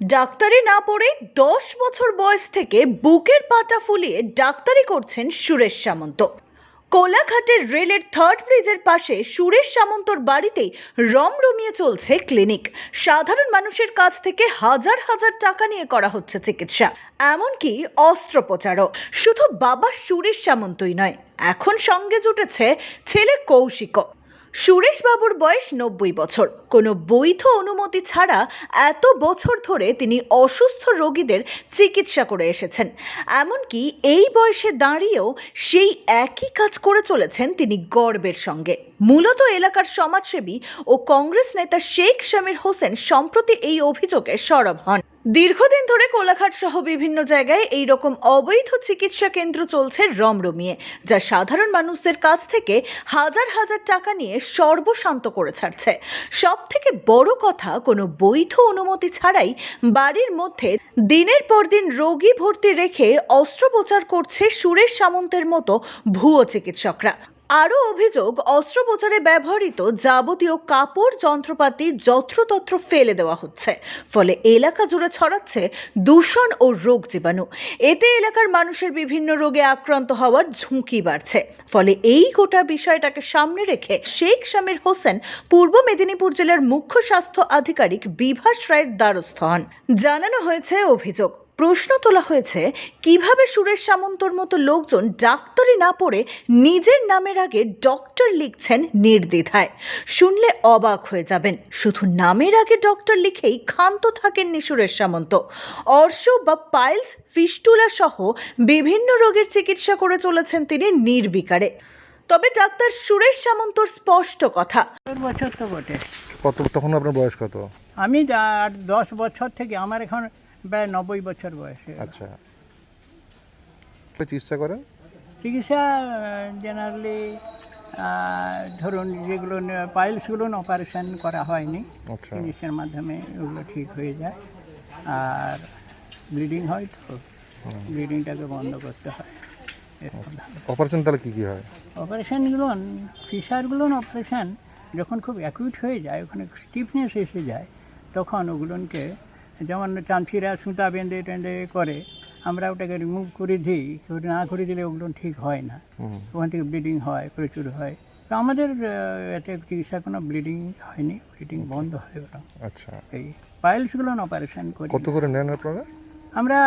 ডাক্তারি না পড়ে দশ বছর বয়স থেকে বুকের পাটা ফুলিয়ে ডাক্তারি করছেন সুরেশ সামন্ত। কোলাঘাটের রেলের থার্ড ব্রিজের পাশে সুরেশ সামন্তর বাড়িতেই রমরমিয়ে চলছে ক্লিনিক। সাধারণ মানুষের কাছ থেকে হাজার হাজার টাকা নিয়ে করা হচ্ছে চিকিৎসা। এমনকি অস্ত্রোপচারও। শুধু বাবা সুরেশ সামন্তই নয়, এখন সঙ্গে জুটেছে ছেলে কৌশিকও। সুরেশ বাবুর বয়স নব্বই বছর। কোনো বৈধ অনুমতি ছাড়া এত বছর ধরে তিনি অসুস্থ রোগীদের চিকিৎসা করে এসেছেন। এমনকি এই বয়সে দাঁড়িয়েও সেই একই কাজ করে চলেছেন তিনি গর্বের সঙ্গে। মূলত এলাকার সমাজসেবী ও কংগ্রেস নেতা শেখ শামীর হোসেন সম্প্রতি এই অভিযোগে সরব হন। দীর্ঘদিন ধরে কোলাঘাট সহ বিভিন্ন জায়গায় এই রকম অবৈধ চিকিৎসা কেন্দ্র চলছে রমরমিয়ে, যা সাধারণ মানুষদের কাছ থেকে হাজার হাজার টাকা নিয়ে সর্বশান্ত করে ছাড়ছে। সব থেকে বড় কথা, কোনো বৈধ অনুমতি ছাড়াই বাড়ির মধ্যে দিনের পর দিন রোগী ভর্তি রেখে অস্ত্রোপচার করছে সুরেশ সামন্তের মতো ভুয়ো চিকিৎসকরা। আরও অভিযোগ, অস্ত্রোপচারে ব্যবহৃত যাবতীয় কাপড়, যন্ত্রপাতি, যত্রতত্র ফেলে দেওয়া হচ্ছে। ফলে এলাকা জুড়ে ছড়াচ্ছে দূষণ ও রোগ জীবাণু। এতে এলাকার মানুষের বিভিন্ন রোগে আক্রান্ত হওয়ার ঝুঁকি বাড়ছে। ফলে এই গোটা বিষয়টাকে সামনে রেখে শেখ শামীর হোসেন পূর্ব মেদিনীপুর জেলার মুখ্য স্বাস্থ্য আধিকারিক বিভাস রায়ের দ্বারস্থ হন। জানানো হয়েছে অভিযোগ প্রশ্ন তোলা হয়েছে কীভাবে সুরেশ সামন্তর মতো লোকজন ডাক্তারি না পড়ে নিজের নামের আগে ডক্টর লিখছেন নির্দ্বিধায়? শুনলে অবাক হয়ে যাবেন শুধু নামের আগে ডক্টর লিখেই ক্ষান্ত থাকেননি সুরেশ সামন্ত। অর্শ বা পাইলস ফিস্টুলা সহ বিভিন্ন রোগের চিকিৎসা করে চলেছেন তিনি নির্বিকারে। তবে ডাক্তার সুরেশ সামন্তর স্পষ্ট কথা। বছর তো বটে। কত তখন আপনার বয়স কত? আমি দশ বছর থেকে আমার এখন প্রায় নব্বই বছর বয়সে। আচ্ছা। চিকিৎসা করেন? চিকিৎসা জেনারেলি ধরুন যেগুলো পাইলসগুলো অপারেশন করা হয়নি। আচ্ছা। জিনিসের মাধ্যমে ওগুলো ঠিক হয়ে যায়। আর ব্লিডিং হয় তো। ব্লিডিংটাকে বন্ধ করতে হয়। অপারেশন তাহলে কি কি হয়? অপারেশানগুলো ফিশারগুলো অপারেশান যখন খুব অ্যাকুইট হয়ে যায় ওখানে স্টিফনেস এসে যায় তখন ওগুলোকে যেমন চামচিরা সুতা বেঁধে টেঁধে করে আমরা ওটাকে রিমুভ করে দিই। ওটা না করে দিলে ওগুলো ঠিক হয় না। ওখান থেকে ব্লিডিং হয় প্রচুর হয়। তো আমাদের এতে চিকিৎসা কোনো ব্লিডিং হয়নি ব্লিডিং বন্ধ হয় ওটা আচ্ছা। এই পাইলসগুলো অপারেশন করি। কত করে নেন আপনারা? আমরা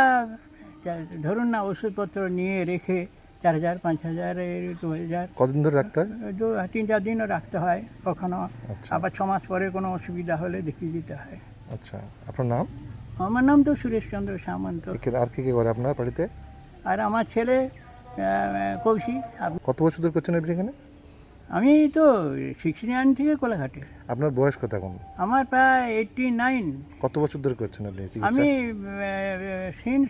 ধরুন না ওষুধপত্র নিয়ে রেখে চার হাজার পাঁচ হাজার দু হাজার। কদিন ধরে রাখতে হয়? দু তিন চার দিনও রাখতে হয়। কখনো আচ্ছা। আবার ছ মাস পরে কোনো অসুবিধা হলে দেখিয়ে দিতে হয়। আচ্ছা আপনার নাম? আমার নাম তো সুরেশচন্দ্র সামন্ত। আর কি কি করে আপনার বাড়িতে? আর আমার ছেলে কৌশিক কত বছর ধরে করছেন আপনি এখানে? আমি তো সিক্সটি নাইন থেকে কোলাঘাটে। আপনার বয়স কত এখন? আমার প্রায় এইটটি নাইন কত বছর ধরে করছেন আপনি আমি সিন্স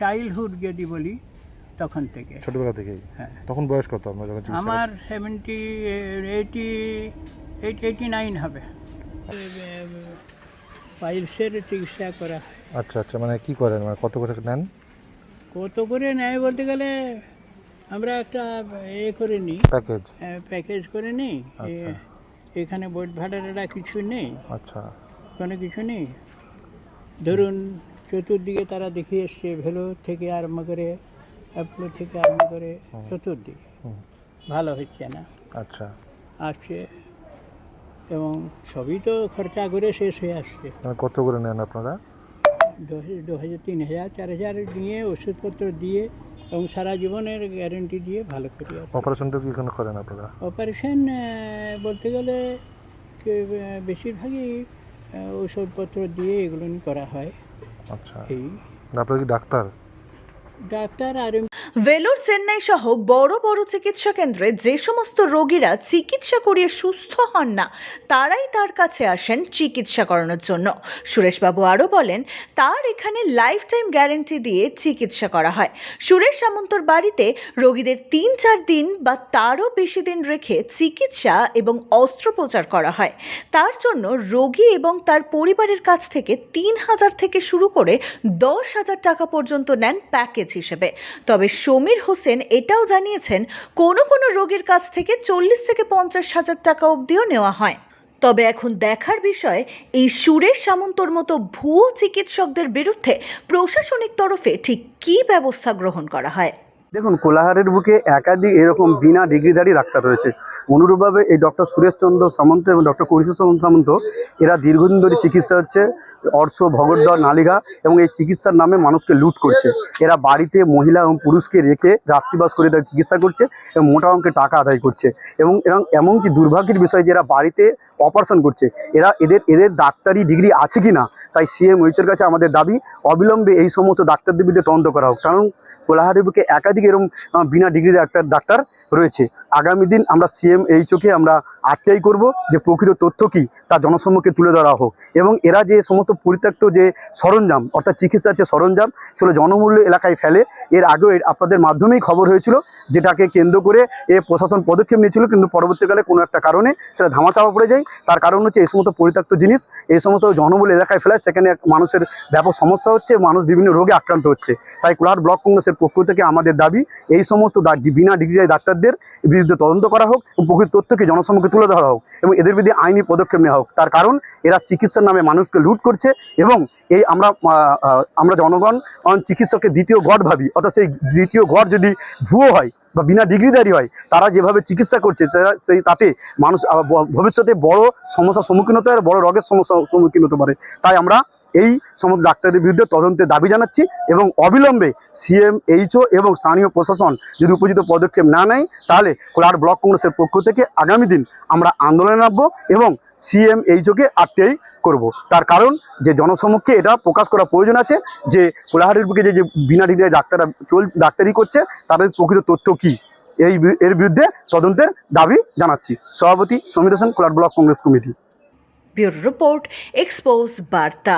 চাইল্ডহুড যদি বলি তখন থেকে। ছোটবেলা থেকেই? হ্যাঁ। তখন বয়স কত আপনার যখন আমার seventy eighty eight eighty nine হবে। পাইলসের চিকিৎসা করা হয়। আচ্ছা আচ্ছা মানে কি করেন? মানে কত করে নেন? কত করে নেয় বলতে গেলে আমরা একটা এ করে নিই। প্যাকেজ? প্যাকেজ করে নিই। আচ্ছা। এখানে বোট ভাড়াটা কিছু নেই। আচ্ছা। কোনো কিছু নেই। ধরুন চতুর্দিকে তারা দেখিয়ে এসছে ভেলো থেকে আরম্ভ করে অ্যাপলো থেকে আরম্ভ করে চতুর্দিকে। ভালো হচ্ছে না। আচ্ছা। আসছে। এবং সবই তো খরচা করে শেষ হয়ে আসছে। কত করে নেন আপনারা? দু হাজার তিন হাজার চার হাজার দিয়ে ওষুধপত্র দিয়ে এবং সারা জীবনের গ্যারেন্টি দিয়ে ভালো করি অপারেশনটা কি কোনো করেন আপনারা? অপারেশন বলতে গেলে বেশিরভাগই ওষুধপত্র দিয়ে এগুলো নিয়ে করা হয়। আচ্ছা। এই। আপনারা কি ডাক্তার? ডাক্তার আর ভেলোর চেন্নাই সহ বড় বড় চিকিৎসা কেন্দ্রে যে সমস্ত রোগীরা চিকিৎসা করিয়ে সুস্থ হন না, তারাই তার কাছে আসেন চিকিৎসা করানোর জন্য। সুরেশবাবু আরও বলেন, তার এখানে লাইফ টাইম গ্যারেন্টি দিয়ে চিকিৎসা করা হয়। সুরেশ সামন্তর বাড়িতে রোগীদের তিন চার দিন বা তারও বেশি দিন রেখে চিকিৎসা এবং অস্ত্রোপচার করা হয়। তার জন্য রোগী এবং তার পরিবারের কাছ থেকে তিন হাজার থেকে শুরু করে দশ হাজার টাকা পর্যন্ত নেন প্যাকেজ হিসেবে। তবে সমীর হোসেন এটাও জানিয়েছেন, কোনো কোনো রোগীর কাছ থেকে চল্লিশ থেকে পঞ্চাশ হাজার টাকা অবধিও নেওয়া হয়। তবে এখন দেখার বিষয়, এই সুরেশ সামন্তর মতো ভুয়ো চিকিৎসকদের বিরুদ্ধে প্রশাসনিক তরফে ঠিক কী ব্যবস্থা গ্রহণ করা হয়? দেখুন, কোলাহারের বুকে একাধিক এরকম বিনা ডিগ্রিধারী ডাক্তার রয়েছে। অনুরূপভাবে এই ডক্টর সুরেশচন্দ্র সামন্ত এবং ডক্টর করিষ সামন্ত, এরা দীর্ঘদিন ধরে চিকিৎসা হচ্ছে। অর্শ ভগদ্দর নালিগা এবং এই চিকিৎসার নামে মানুষকে লুট করছে। এরা বাড়িতে মহিলা এবং পুরুষকে রেখে রাত্রিবাস করে তাদের চিকিৎসা করছে এবং মোটা অঙ্কের টাকা আদায় করছে। এবং এবং এমনকি দুর্ভাগ্যের বিষয় যে এরা বাড়িতে অপারেশন করছে, এরা এদের এদের ডাক্তারি ডিগ্রি আছে কি না তাই সিএম এইচের কাছে আমাদের দাবি, অবিলম্বে এই সমস্ত ডাক্তারদের বিরুদ্ধে তদন্ত করা হোক। কারণ কোলাহারের বুকে একাধিক এরকম বিনা ডিগ্রি ডাক্তার ডাক্তার রয়েছে। আগামী দিন আমরা সিএম এই চোখে আমরা আটটাই করব যে প্রকৃত তথ্য কী, তা জনসম্মুখে তুলে ধরা হোক। এবং এরা যে সমস্ত পরিত্যক্ত যে সরঞ্জাম, অর্থাৎ চিকিৎসার যে সরঞ্জাম, সেগুলো জনমূল্য এলাকায় ফেলে, এর আগেও আপনাদের মাধ্যমেই খবর হয়েছিল, যেটাকে কেন্দ্র করে এ প্রশাসন পদক্ষেপ নিয়েছিল, কিন্তু পরবর্তীকালে কোনো একটা কারণে সেটা ধামাচাপা পড়ে যায়। তার কারণ হচ্ছে এই সমস্ত পরিত্যক্ত জিনিস, এই সমস্ত জনবহুল এলাকায় ফেলায়, সেখানে মানুষের ব্যাপক সমস্যা হচ্ছে, মানুষ বিভিন্ন রোগে আক্রান্ত হচ্ছে। তাই কোলাহাট ব্লক কংগ্রেসের পক্ষ থেকে আমাদের দাবি, এই সমস্ত বিনা ডিগ্রি ডাক্তারদের বিরুদ্ধে তদন্ত করা হোক এবং প্রকৃত তথ্যকে জনসম্মুখে তুলে ধরা হোক এবং এদের বিরুদ্ধে আইনি পদক্ষেপ নেওয়া হোক। তার কারণ, এরা চিকিৎসার নামে মানুষকে লুট করছে এবং এই আমরা আমরা জনগণ চিকিৎসককে দ্বিতীয় গড় ভাবি। অর্থাৎ সেই দ্বিতীয় গড় যদি ভুয়ো হয় বা বিনা ডিগ্রিধারী হয়, তারা যেভাবে চিকিৎসা করছে সেই তাতে মানুষ ভবিষ্যতে বড় সমস্যার সম্মুখীন হতে পারে, বড় রোগের সমস্যার সম্মুখীন হতে পারে। তাই আমরা এই সমস্ত ডাক্তারদের বিরুদ্ধে তদন্তের দাবি জানাচ্ছি এবং অবিলম্বে সিএম, এইচও এবং স্থানীয় প্রশাসন যদি উপযুক্ত পদক্ষেপ না নেয়, তাহলে কোলার ব্লক কংগ্রেসের পক্ষ থেকে আগামী দিন আমরা আন্দোলনে নামবো এবং সিএম, এইচওকে আটটাই করব। তার কারণ যে জনসমক্ষে এটা প্রকাশ করা প্রয়োজন আছে যে কোলাহারের বুকে যে যে বিনা ডিগ্রি ডাক্তাররা চল, ডাক্তারি করছে, তাদের প্রকৃত তথ্য কী? এই এর বিরুদ্ধে তদন্তের দাবি জানাচ্ছি। সভাপতি Samir Hossain, Kolar block Congress committee. Report, expose বার্তা।